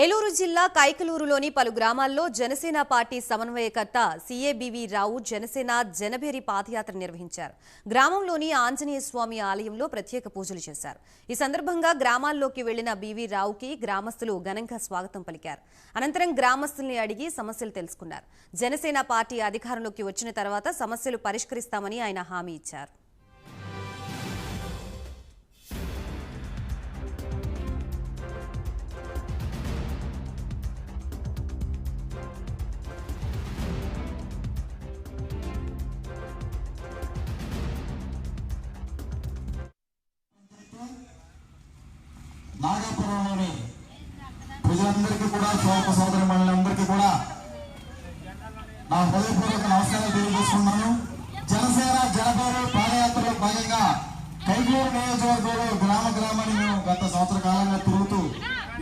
ఏలూరు జిల్లా కైకలూరులోని పలు గ్రామాల్లో జనసేన పార్టీ సమన్వయకర్త సీఏబీవీ రావు జనసేన జనభేరి పాదయాత్ర నిర్వహించారు. గ్రామంలోని ఆంజనేయ స్వామి ఆలయంలో ప్రత్యేక పూజలు చేశారు. ఈ సందర్భంగా గ్రామాల్లోకి వెళ్ళిన బీవీ రావుకి గ్రామస్తులు ఘనంగా స్వాగతం పలికారు. అనంతరం గ్రామస్తుల్ని అడిగి సమస్యలు తెలుసుకున్నారు. జనసేన పార్టీ అధికారంలోకి వచ్చిన తర్వాత సమస్యలు పరిష్కరిస్తామని ఆయన హామీ ఇచ్చారు. సోదర సోదరి మహిళలందరికీ కూడా నా హృదయపూర్వక నమస్కారాలు తెలియజేసుకున్నాను జనసేన జనపేరు పాదయాత్రలో భాగంగా కైగూరు నియోజకవర్గంలో గ్రామ గ్రామాన్ని మేము గత సంవత్సర కాలంగా తిరుగుతూ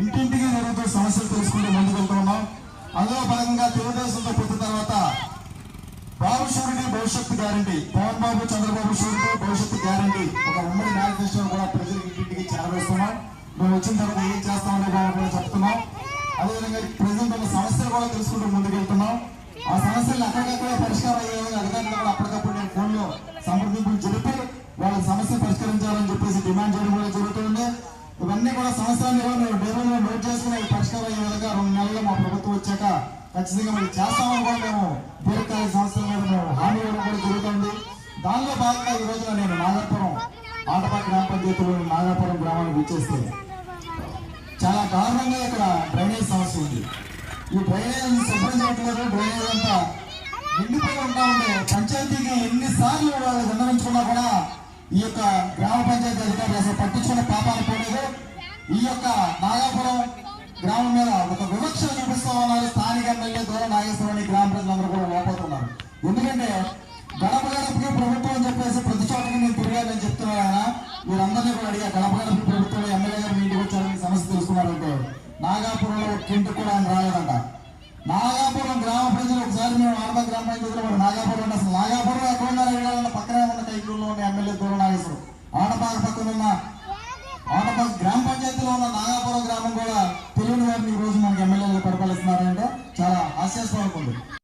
ఇంటింటికి జరుగుతూ సమస్యలు తెలుసుకుంటూ ముందుకెళ్తున్నాం అందులో భాగంగా తెలుగుదేశంతో పుట్టిన తర్వాత బాబు షూరిటీ భవిష్యత్తు గ్యారంటీ పవన్ బాబు చంద్రబాబు షూరిటీ భవిష్యత్తు గ్యారంటీ ఒక ఉమ్మడి మేనిఫెస్టో కూడా ప్రజలకు ఇంటింటికి చేరవేస్తున్నాం. మేము వచ్చిన తర్వాత ఏం చేస్తామని అదేవిధంగా ప్రజెంట్ ఉన్న సమస్యలు కూడా తెలుసుకుంటూ ముందుకెళ్తున్నాం ఆ సమస్యలు అక్కడికక్కడ పరిష్కారం అయ్యే అధికారులు కూడా అప్పటికప్పుడు నేను ఫోన్లో సంప్రదింపులు జరిపి వాళ్ళ సమస్య పరిష్కరించాలని చెప్పేసి డిమాండ్ చేయడం కూడా జరుగుతుంది. ఇవన్నీ కూడా సంవత్సరాన్ని కూడా మేము డేవల్లో నోట్ చేసుకుని అవి పరిష్కారం అయ్యే విధంగా రెండు నెలల్లో మా ప్రభుత్వం వచ్చాక ఖచ్చితంగా మేము చేస్తామని కూడా మేము దీర్ఘకాలిక సంవత్సరం మీద మేము హామీ ఇవ్వడం కూడా జరుగుతుంది. దానిలో భాగంగా ఈ రోజున నేను నాగపురం ఆటపా గ్రామ పంచాయతీలోని నాగాపురం గ్రామానికి వచ్చేస్తే చాలా దారుణంగా ఇక్కడ ఈ డ్రైనేజ్ శుభ్రం చేయట్లేదు డ్రైనేజ్ అంతా నిండిపోయి ఉంటా ఉండే పంచాయతీకి ఎన్నిసార్లు వాళ్ళు విన్నవించుకున్నా కూడా ఈ యొక్క గ్రామ పంచాయతీ అధికారులు అసలు పట్టించుకునే పాపాలు పోలేదు. ఈ యొక్క నాగాపురం గ్రామం మీద ఒక వివక్ష చూపిస్తా ఉన్నారు. స్థానిక ఎమ్మెల్యే దూరం నాగేశ్వరరావు గ్రామ ప్రజలందరూ కూడా లోపడుతున్నారు ఎందుకంటే గడప గడపకి ప్రభుత్వం అని చెప్పేసి ప్రతి చోటకి నేను తిరగాలని చెప్తున్నాను ఆయన. మీరందరినీ కూడా అడిగా గడప గడపకి ప్రభుత్వం ఎమ్మెల్యే గారు మీ ఇంటికి వచ్చారని సమస్య తెలుసుకున్నారంటే నాగాపురం కింటు కూడా ఆయన రాలేదంట నాగాపురం గ్రామ ప్రజలు ఒకసారి మేము ఆడద గ్రామ పంచాయతీలో నాగాపురం అంటే అసలు నాగాపురం ఎక్కడ వెళ్ళాలన్న పక్కనే ఉన్న కైకూరులో ఉన్న ఎమ్మెల్యే దూరం నాగేశ్వరం. ఆడపాక పక్కన ఉన్న ఆడపాక గ్రామ పంచాయతీలో ఉన్న నాగాపురం గ్రామం కూడా తెలియని వారిని ఈ రోజు మనకి ఎమ్మెల్యేలు పరిపాలిస్తున్నారంటే చాలా హాస్యాస్పదం